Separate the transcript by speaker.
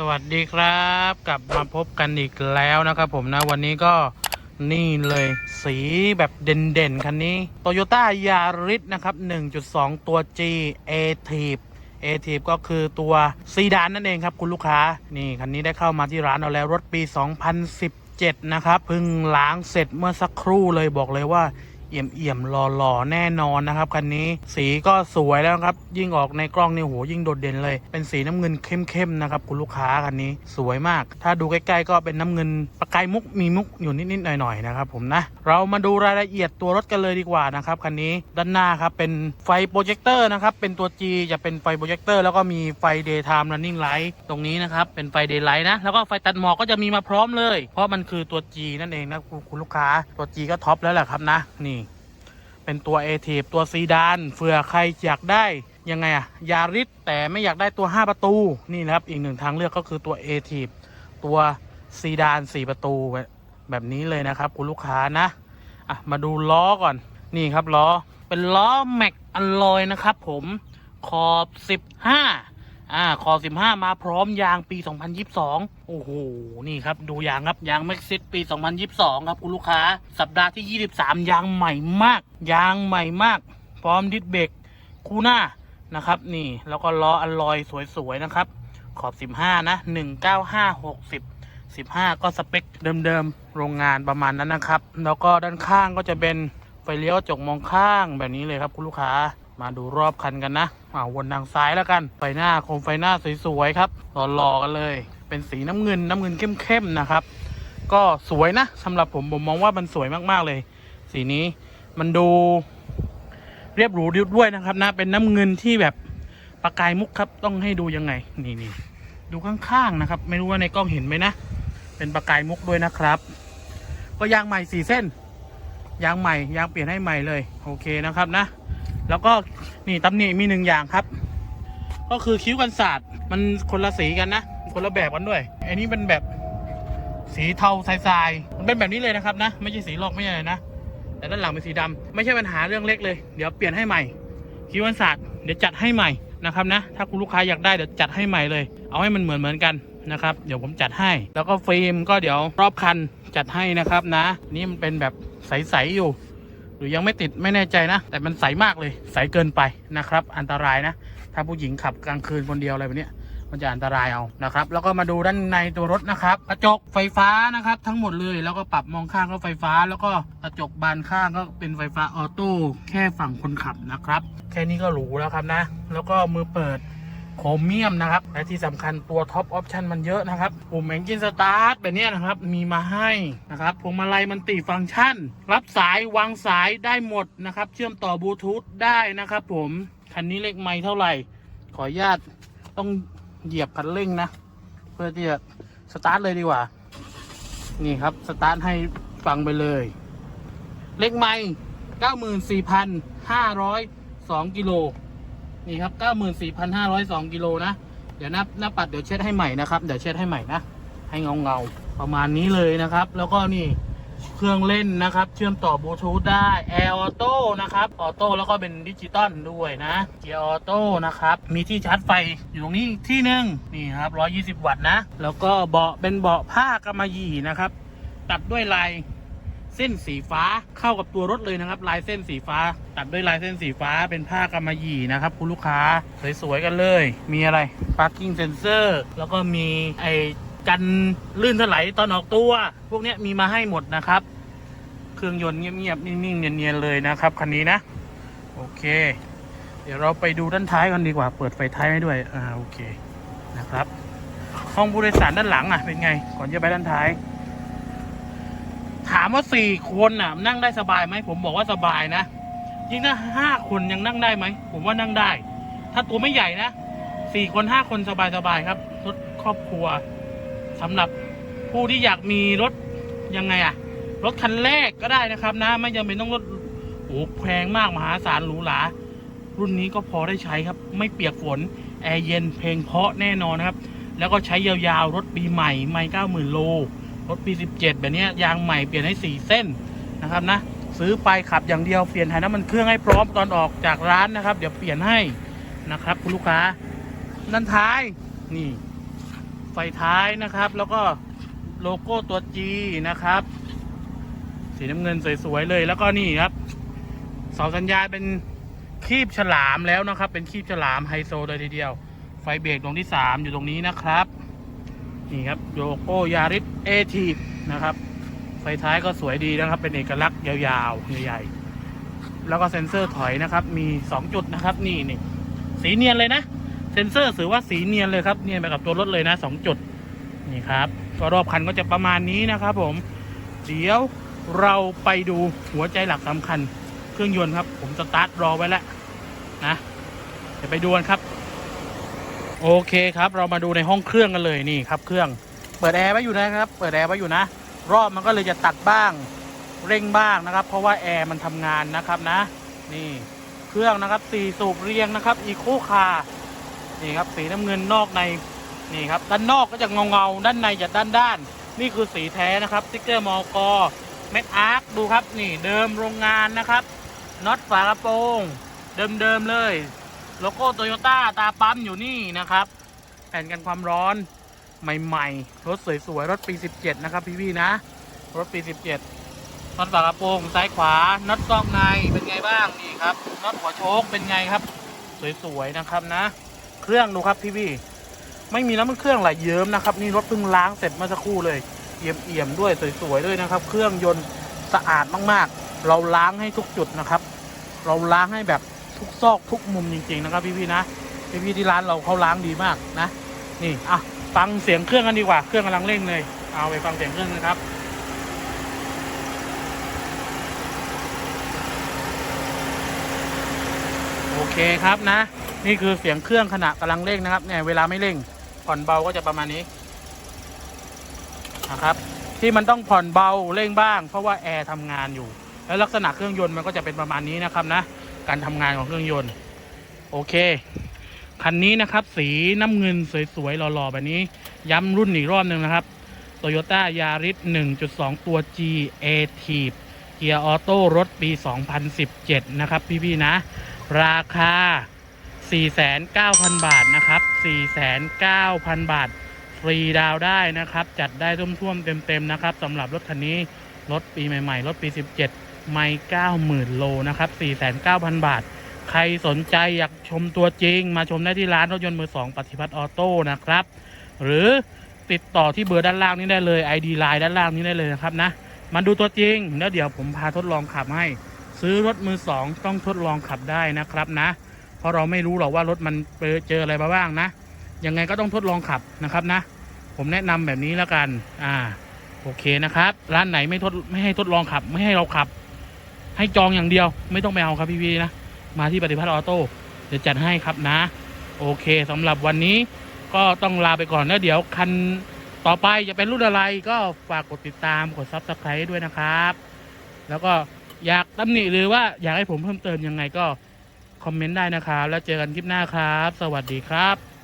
Speaker 1: สวัสดีครับกลับมาพบกันอีกแล้วนะครับผมนะวันนี้ก็นี่เลยสีแบบเด่นๆ คันนี้ Toyota Yaris นะครับ 1.2 ตัว G a t i v a t i v ก็คือตัวซีดานนั่นเองครับคุณลูกค้า นี่คันนี้ได้เข้ามาที่ร้านเราแล้วรถปี 2017 นะครับเพิ่งล้างเสร็จเมื่อสักครู่เลยบอกเลยว่า เอี่ยมเอี่ยมๆหล่อๆแน่นอนนะครับคันนี้สีก็สวยแล้วครับ ยิ่งออกในกล้องนี่โหยิ่งโดดเด่นเลย เป็นสีน้ำเงินเข้มๆนะครับคุณลูกค้าคันนี้สวยมาก ถ้าดูใกล้ๆก็เป็นน้ำเงินประกายมุกมีมุกอยู่นิดๆหน่อยๆนะครับผมนะเรามาดูรายละเอียดตัวรถกันเลยดีกว่านะครับคันนี้ด้านหน้าครับเป็นไฟโปรเจคเตอร์นะครับเป็นตัว G จะเป็นไฟโปรเจคเตอร์แล้วก็มีไฟ daytime running light ตรงนี้นะครับเป็นไฟ daylight นะแล้วก็ไฟตัดหมอกก็จะมีมาพร้อมเลย เพราะมันคือตัว G นั่นเองนะคุณคุณลูกค้าตัว G ก็ท็อปแล้วแหละครับนะนี่ เป็นตัวเอทีฟตัวซีดานเผื่อใครอยากได้ยังไงอะยาริสแต่ไม่อยากได้ตัว 5 ประตูนี่นะครับอีกหนึ่งทางเลือกก็คือตัวเอทีฟตัวซีดาน 4 ประตูแบบแบบนี้เลยนะครับ คุณลูกค้านะอะมาดูล้อก่อนนี่ครับล้อเป็นล้อแม็กอลลอยนะครับผมขอบ 15 อ่าคอ15 มาพร้อมยางปี 2022 โอ้โห นี่ครับ ดูยางครับ ยางแม็กซิสปี 2022 ครับคุณลูกค้า สัปดาห์ที่ 23 ยางใหม่มาก ยางใหม่มาก พร้อมดิสเบรกคู่หน้านะครับ นี่ แล้วก็ล้ออลลอยสวย ๆ นะครับ ขอบ 15 นะ 19560 15 ก็สเปคเดิมๆ โรงงานประมาณนั้นนะครับ แล้วก็ด้านข้างก็จะเป็นไฟเลี้ยวจกมองข้างแบบนี้เลยครับคุณลูกค้า มาดูรอบคันกันนะอ่าวนทางซ้ายแล้วกัน ไฟหน้าโคมไฟหน้าสวยๆครับหล่อๆกันเลย เป็นสีน้ำเงินน้ำเงินเข้มๆนะครับ ก็สวยนะสำหรับผมผมมองว่ามันสวยมากๆเลย สีนี้มันดูเรียบหรูด้วยนะครับนะเป็นน้ำเงินที่แบบประกายมุกครับต้องให้ดูยังไงนี่นี่ดูข้างๆนะครับ ไม่รู้ว่าในกล้องเห็นไหมนะ เป็นประกายมุกด้วยนะครับ ก็ยางใหม่สี่เส้นยางใหม่ยางเปลี่ยนให้ใหม่เลย โอเคนะครับนะ แล้วก็นี่ตำหนิมีหนึ่งอย่างครับ ก็คือคิ้วกันศาสตร์มันคนละสีกันนะ คนละแบบกันด้วยอันนี้เป็นแบบสีเทาทรายๆมันเป็นแบบนี้เลยนะครับนะ ไม่ใช่สีลอกไม่ใช่อะไรนะ แต่ด้านหลังเป็นสีดำไม่ใช่ปัญหาเรื่องเล็กเลย เดี๋ยวเปลี่ยนให้ใหม่ คิ้วกันศาสตร์เดี๋ยวจัดให้ใหม่นะครับนะ ถ้าคุณลูกค้าอยากได้เดี๋ยวจัดให้ใหม่เลย เอาให้มันเหมือนเหมือนกันนะครับ เดี๋ยวผมจัดให้ แล้วก็ฟิล์มก็เดี๋ยวรอบคันจัดให้นะครับนะ นี่มันเป็นแบบใสๆอยู่ หรือยังไม่ติดไม่แน่ใจนะ แต่มันใสมากเลยใสเกินไปนะครับ อันตรายนะ ถ้าผู้หญิงขับกลางคืนคนเดียวอะไรแบบนี้มันจะอันตรายเอานะครับ แล้วก็มาดูด้านในตัวรถนะครับกระจกไฟฟ้านะครับ ทั้งหมดเลยแล้วก็ปรับมองข้างก็ไฟฟ้า แล้วก็กระจกบานข้างก็เป็นไฟฟ้าออโต้แค่ฝั่งคนขับนะครับ แค่นี้ก็หรูแล้วครับนะ แล้วก็มือเปิด โครเมียมนะครับ และที่สำคัญตัวท็อปออปชันมันเยอะนะครับ ปุ่มแองกินสตาร์ทแบบนี้นะครับ มีมาให้นะครับพวงมาลัยมันติฟังก์ชัน รับสายวางสายได้หมดนะครับ เชื่อมต่อบลูทูธได้นะครับ ผมคันนี้เลขไม่เท่าไหร่ ขออนุญาตต้องเหยียบคันเร่งนะ เพื่อที่จะสตาร์ทเลยดีกว่า นี่ครับสตาร์ทให้ฟังไปเลย เลขไม่94,502กิโล นี่ครับ 94,502กิโลนะ เดี๋ยวน้าหน้าปัดเดี๋ยวเช็ดให้ใหม่นะครับ เดี๋ยวเช็ดให้ใหม่นะ ให้เงาเงาประมาณนี้เลยนะครับ แล้วก็นี่เครื่องเล่นนะครับ เชื่อมต่อบลูทูธได้แอร์ออโต้นะครับออโต้แล้วก็เป็นดิจิตอลด้วยนะเกียร์ออโต้นะครับ มีที่ชาร์จไฟอยู่ตรงนี้ที่หนึ่งนี่ครับ 120 วัตต์นะ แล้วก็เบาะเป็นเบาะผ้ากำมะหยี่นะครับ ตัดด้วยลาย เส้นสีฟ้าเข้ากับตัวรถเลยนะครับ ลายเส้นสีฟ้า ตัดด้วยลายเส้นสีฟ้าเป็นผ้ากำมะหยี่นะครับ คุณลูกค้าสวยๆกันเลย มีอะไร parking sensor แล้วก็มีไอ้กันลื่นถลายตอนออกตัว พวกนี้มีมาให้หมดนะครับ เครื่องยนต์เงียบๆนิ่งๆเนียนๆเลยนะครับคันนี้นะโอเค เดี๋ยวเราไปดูด้านท้ายกันดีกว่า เปิดไฟท้ายให้ด้วยอ่าโอเคนะครับห้องผู้โดยสารด้านหลังอะเป็นไง ก่อนจะไปด้านท้าย ถามว่าสี่คนน่ะ นั่งได้สบายไหมผมบอกว่าสบายนะยิ่งถ้าห้าคนยังนั่งได้ไหมผมว่านั่งได้ ถ้าตัวไม่ใหญ่นะสี่คนห้าคนสบายสบายครับรถครอบครัวสำหรับผู้ที่อยากมีรถยังไงอะรถคันแรกก็ได้นะครับ นะ ไม่จำเป็นต้องรถโอ้แพงมากมหาศาลหรูหรารุ่นนี้ก็พอได้ใช้ครับ ไม่เปียกฝนแอร์เย็นเพลงเพาะแน่นอนนะครับ แล้วก็ใช้ยาวๆรถปีใหม่ไม่เก้าหมื่นโล รถปี 17 แบบนี้ยางใหม่เปลี่ยนให้ 4 เส้นนะครับนะซื้อไปขับอย่างเดียวเปลี่ยนถ่ายน้ำมันเครื่องให้พร้อมตอนออกจากร้านนะครับ เดี๋ยวเปลี่ยนให้นะครับ คุณลูกค้าด้านท้ายนี่ ไฟไฟท้ายนะครับ แล้วก็โลโก้ตัว G นะครับ สีน้ำเงินสวยๆเลยแล้วก็นี่ครับเสาสัญญาณเป็นคีบฉลามแล้วนะครับ เป็นคีบฉลามไฮโซเลยทีเดียว ไฟเบรกดวงที่ 3 อยู่ตรงนี้นะครับ นี่ครับโลโกยาริสเอทีนะครับ ไฟท้ายก็สวยดีนะครับ เป็นเอกลักษณ์ยาวๆใหญ่ๆแล้วก็เซ็นเซอร์ถอยนะครับ มี 2 จุดนะครับ นี่นี่สีเนียนเลยนะ เซ็นเซอร์ถือว่าสีเนียนเลยครับเนียนไปกับตัวรถเลยนะ 2 จุดนี่ครับก็รอบคันก็จะประมาณนี้นะครับ ผมเดี๋ยวเราไปดูหัวใจหลักสำคัญ เครื่องยนต์ครับ ผมสตาร์ทรอไว้แล้วนะเดี๋ยวไปดูกันครับ โอเคครับ เรามาดูในห้องเครื่องกันเลยนี่ครับ เครื่องเปิดแอร์ไว้อยู่นะครับ เปิดแอร์ไว้อยู่นะ รอบมันก็เลยจะตัดบ้างเร่งบ้างนะครับ เพราะว่าแอร์มันทำงานนะครับนะ นี่เครื่องนะครับสี่สูบเรียงนะครับอีโคคานี่ครับสีน้ำเงินนอกในนี่ครับด้านนอกก็จะเงาเงาด้านในจะด้านด้านนี่คือสีแท้นะครับสติ๊กเกอร์มอกเม็ดอาร์คดูครับ นี่เดิมโรงงานนะครับน็อตฝากระโปรง เดิมๆเลย โลโก้โตโยต้าตาปั๊มอยู่นี่นะครับ แผ่นกันความร้อนใหม่ๆ รถสวยๆ รถปี 17 นะครับ พี่ๆนะ รถปี 17น็อตฝากระโปรงซ้ายขวาน็อตกล้องในเป็นไงบ้างนี่ครับน็อตหัวโชคเป็นไงครับ สวยๆนะครับนะ เครื่องดูครับพี่ๆไม่มีน้ำมันเครื่องไหลเยิ้มนะครับนี่รถเพิ่งล้างเสร็จเมื่อสักครู่เลยเอี่ยมๆด้วยสวยๆด้วยนะครับ เครื่องยนต์สะอาดมากๆ เราล้างให้ทุกจุดนะครับ เราล้างให้แบบ ทุกซอกทุกมุมจริง ๆ นะครับ พี่ๆนะพี่ๆที่ร้านเราเขาล้างดีมากนะ นี่อะฟังเสียงเครื่องกันดีกว่าเครื่องกำลังเร่งเลย เอาไปฟังเสียงเครื่องนะครับโอเคครับนะ นี่คือเสียงเครื่องขณะกำลังเร่งนะครับเนี่ยเวลาไม่เร่ง ผ่อนเบาก็จะประมาณนี้นะครับ ที่มันต้องผ่อนเบาเร่งบ้าง เพราะว่าแอร์ทำงานอยู่ แล้วลักษณะเครื่องยนต์มันก็จะเป็นประมาณนี้นะครับนะ การทำงานของเครื่องยนต์ โอเค คันนี้นะครับ สีน้ำเงินสวยๆหล่อๆ แบบนี้ ย้ำรุ่นอีกรอบหนึ่งนะครับ Toyota Yaris 1.2 ตัว G a t เกียร์ออโต้รถปี 2017 นะครับ พี่ๆนะ ราคา 49,000 บาทนะครับ 49,000 บาท ฟรีดาวได้นะครับ จัดได้ท่วมๆเต็มๆนะครับสำหรับรถคันนี้รถปีใหม่ ๆ รถปี 17 ไม่90,000โลนะครับ4,900บาท ใครสนใจอยากชมตัวจริง มาชมได้ที่ร้านรถยนต์มือ2ปฏิพัฒน์ออโต้นะครับ หรือติดต่อที่เบอร์ด้านล่างนี้ได้เลย ID ไลน์ด้านล่างนี้ได้เลยนะครับนะมาดูตัวจริง แล้วเดี๋ยวผมพาทดลองขับให้ ซื้อรถมือ2ต้องทดลองขับได้นะครับนะ เพราะเราไม่รู้หรอกว่ารถมันเจออะไรมาบ้างนะยังไงก็ต้องทดลองขับนะครับนะ ผมแนะนำแบบนี้แล้วกัน อ่า โอเคนะครับ ร้านไหนไม่ทดไม่ให้ทดลองขับ ไม่ให้เราขับ ให้จองอย่างเดียวไม่ต้องไปเอาครับพี่ๆนะ มาที่ปฏิพัฒน์ออโต้เดี๋ยวจัดให้ครับนะ โอเคสำหรับวันนี้ก็ต้องลาไปก่อนแล้วเดี๋ยวคันต่อไปจะเป็นรุ่นอะไรก็ฝากกดติดตามกดซับสไครต์ด้วยนะครับ แล้วก็อยากตำหนิหรือว่าอยากให้ผมเพิ่มเติมยังไงก็คอมเมนต์ได้นะครับ แล้วเจอกันคลิปหน้าครับ สวัสดีครับ